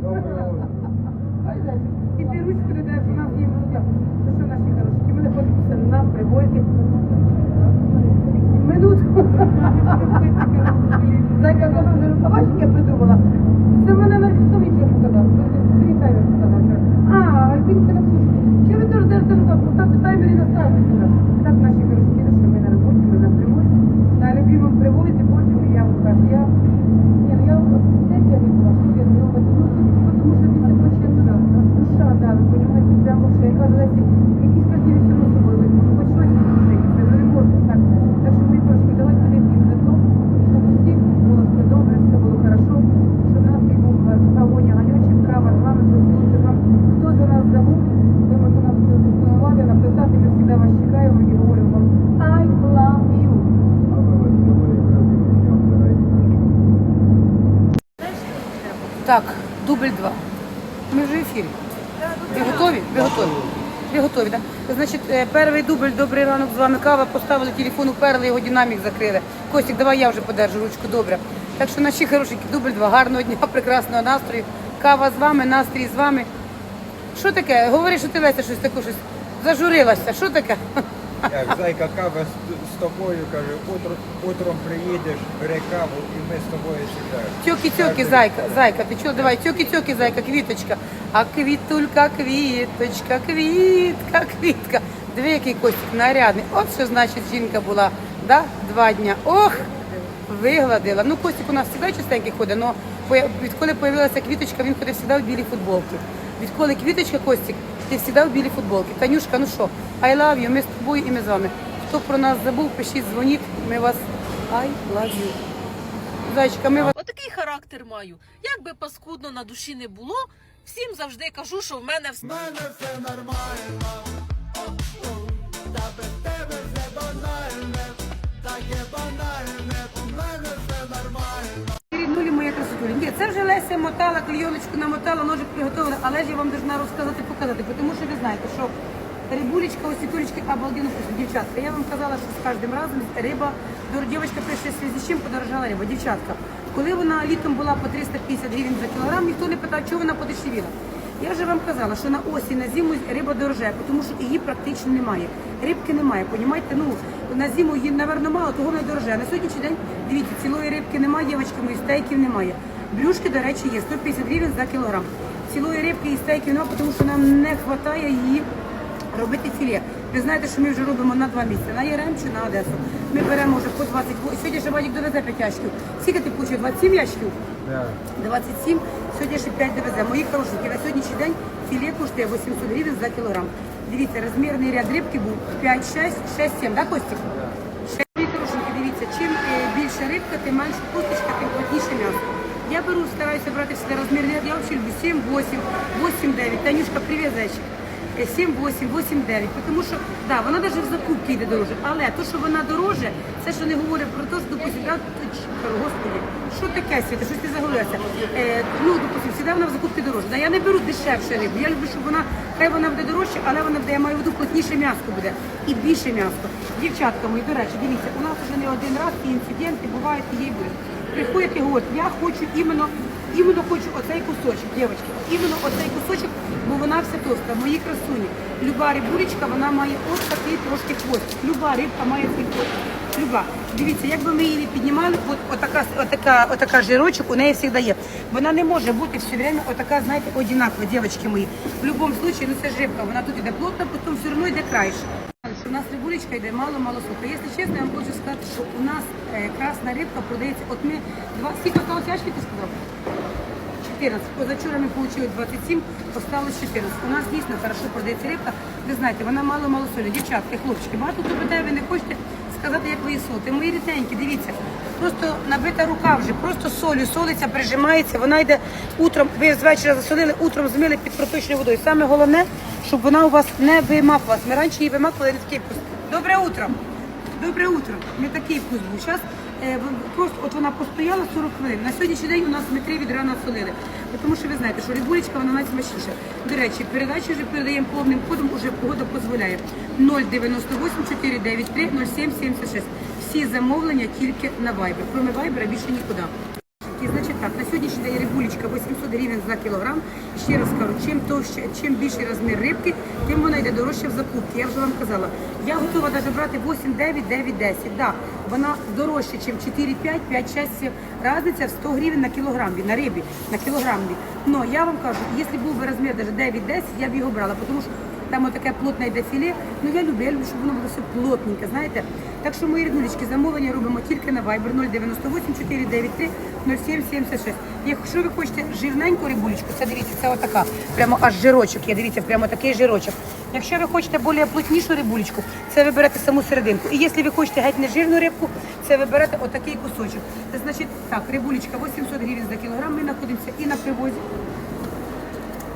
І ти ручку не даєш, у нас є минута. Ну що, наші хороші, ми знаходимося на привозі. Минутку. Зайка каже, а бачиш, я придумала. Це мене на хто показав? Сергій таймер показав. А, Альбін, ти не слушай. Чого ви теж держите рука? Поставте таймер і настраивайте сюди. Так, наші хороші, що ми на роботі, ми на привозі. На любимому привозі, боже мій, я вам кажу, я... Ні, ну я де я не була, що я не робила? Ну, тому що це плаче душа. Душа, да, ви розумієте, прямо що я кажу, Лесі, якісь красиві все одно з собою візьму. Ну, хоч щось дуже якісь, ну не можу, так. Так що ми трошки давайте вип'ємо за то, щоб усіх було все добре, все було хорошо, щоб нас і був кавоня ганючий, кава з вами, поцілунки з вами. Хто за нас забув, ви можете нам телефонувати, написати, ми завжди вас чекаємо і говоримо вам I love you. Так, дубль два. Ми вже в ефірі. Ви готові? Ви готові? Ви готові, так? Значить, е, перший дубль, добрий ранок, з вами кава, поставили телефон, уперли, його динамік закрили. Костік, давай я вже подержу ручку, добре. Так що наші хорошенькі, дубль два, гарного дня, прекрасного настрою. Кава з вами, настрій з вами. Що таке? Говори, що ти Леся щось таке, щось зажурилася. Що таке? Як зайка кава з, з тобою, каже, утром, утром приїдеш, бери каву і ми з тобою сідаємо. Тьоки-тьоки, зайка, зайка, ти чого, давай, тьоки-тьоки, зайка, квіточка. А квітулька, квіточка, квітка, квітка. Диви, який Костік нарядний. От що значить жінка була, да? Два дня. Ох, вигладила. Ну, Костік у нас завжди частенький ходить, але відколи з'явилася квіточка, він ходить завжди в білій футболці. Відколи квіточка, Костік, ти завжди в білій футболці. Танюшка, ну що, I love you, ми з тобою і ми з вами. Хто про нас забув, пишіть, дзвоніть, ми вас I love you. Зайчика, ми вас Отакий характер маю. Як би паскудно на душі не було, всім завжди кажу, що в мене все. Нулі моя красотуля. Ні, це вже Леся мотала, клейоночку намотала, ножик приготовила, але ж я вам должна розказати, показати, тому що ви знаєте, що рибулечка, ось курочки обалденно вкусно. Дівчатка, я вам казала, що з кожним разом риба, дівчатка прийшла з чим подорожала риба. Дівчатка, коли вона літом була по 350 гривень за кілограм, ніхто не питав, чого вона подешевіла. Я вже вам казала, що на осінь, на зиму риба дорожає, тому що її практично немає. Рибки немає, понімаєте? Ну, на зиму її, напевно, мало, того вона дорожає. На сьогоднішній день, дивіться, цілої рибки немає, дівчатки мої, стейків немає. Блюшки, до речі, є 150 гривень за кілограм. Цілої рибки і стейків немає, тому що нам не вистачає її робити філе. Ви знаєте, що ми вже робимо на два місця, на Яремчу, на Одесу. Ми беремо вже по 20, сьогодні ще Вадик довезе 5 ящиків. Скільки ти получив? 27 ящиків? 27, сьогодні ще 5 довезе. Мої хорошенькі, на сьогоднішній день філе коштує 800 гривень за кілограм. Дивіться, розмірний ряд рибки був 5, 6, 6, 7, да, Костік? Мої хорошенькі, дивіться, чим е, більше рибка, тим менше косточка, тим плотніше м'ясо. Я беру, стараюся брати всегда розмірний ряд, я взагалі люблю 7, 8, 8, 9. Танюшка, привіт, зайчик. Е, 7, 8, 8, 9. Тому що, да, вона навіть в закупки йде дороже. Але то, що вона дороже, це що не говорить про те, що, допустим, да, що таке світа, щось ти загорілася. Е, ну, допустим, завжди вона в закупці дороже. Да, я не беру дешевше рибу. Я люблю, щоб вона, хай вона буде дорожче, але вона буде, я маю в виду, плотніше м'ясо буде. І більше м'ясо. Дівчатка мої, до речі, дивіться, у нас вже не один раз і інциденти бувають, і їй буде. Приходять і говорять, я хочу іменно, іменно хочу оцей кусочок, дівчатки, іменно оцей кусочок, бо вона вся товста. Мої красуні. Люба рибулечка, вона має ось такий трошки хвост. Люба рибка має такий хвост. Люба, дивіться, як би ми її піднімали, от отака, отака, отака жирочок у неї завжди є. Вона не може бути все время отака, знаєте, одинакова, дівчатки мої. В будь-якому випадку, ну це ж рибка, вона тут іде плотно, потім все одно йде краще. У нас рибулечка йде мало-мало сухо. Якщо чесно, я вам хочу сказати, що у нас е, красна рибка продається. От ми два скільки осталось ящиків, ти сказав? 14. Позавчора ми отримали 27, осталось 14. У нас дійсно хорошо продається рибка. Ви знаєте, вона мало-мало солі. Дівчатки, хлопчики, багато хто питає, ви не хочете сказати, як ви її. Мої рідненькі, дивіться, просто набита рука вже, просто солю, солиться, прижимається, вона йде утром, ви з вечора засолили, утром змили під проточною водою. Саме головне, щоб вона у вас не вимакувалась. Ми раніше її вимакували не такий вкус. Добре утро! Добре утро. Не такий вкус був. Зараз просто от вона постояла 40 хвилин. На сьогоднішній день у нас метрі три відра насолили. Тому що ви знаєте, що рибулечка вона найсмачніша. До речі, передачі вже передаємо повним ходом, уже погода дозволяє. 098 493 0776. Всі замовлення тільки на Viber. Кроме Viber більше нікуди. Рибулечки. Значить так, на сьогоднішній день рибулечка 800 гривень за кілограм. Ще раз кажу, чим товще, чим більший розмір рибки, тим вона йде дорожче в закупці. Я вже вам казала. Я готова навіть брати 8, 9, 9, 10. Да, вона дорожче, ніж 4, 5, 5, 6, 7. Разниця в 100 гривень на кілограм на рибі, на кілограм. Но я вам кажу, якщо був би розмір навіть 9, 10, я б його брала, тому що там отаке плотне йде філе. Ну я люблю, я люблю, щоб воно було все плотненьке, знаєте. Так що мої ріднулечки, замовлення робимо тільки на Viber 098 493 0776. Якщо ви хочете жирненьку рибулечку, це дивіться, це отака. Прямо аж жирочок є, дивіться, прямо такий жирочок. Якщо ви хочете більш плотнішу рибулечку, це ви берете саму серединку. І якщо ви хочете геть нежирну рибку, це ви берете отакий кусочок. Це значить так, рибулечка 800 гривень за кілограм. Ми знаходимося і на привозі.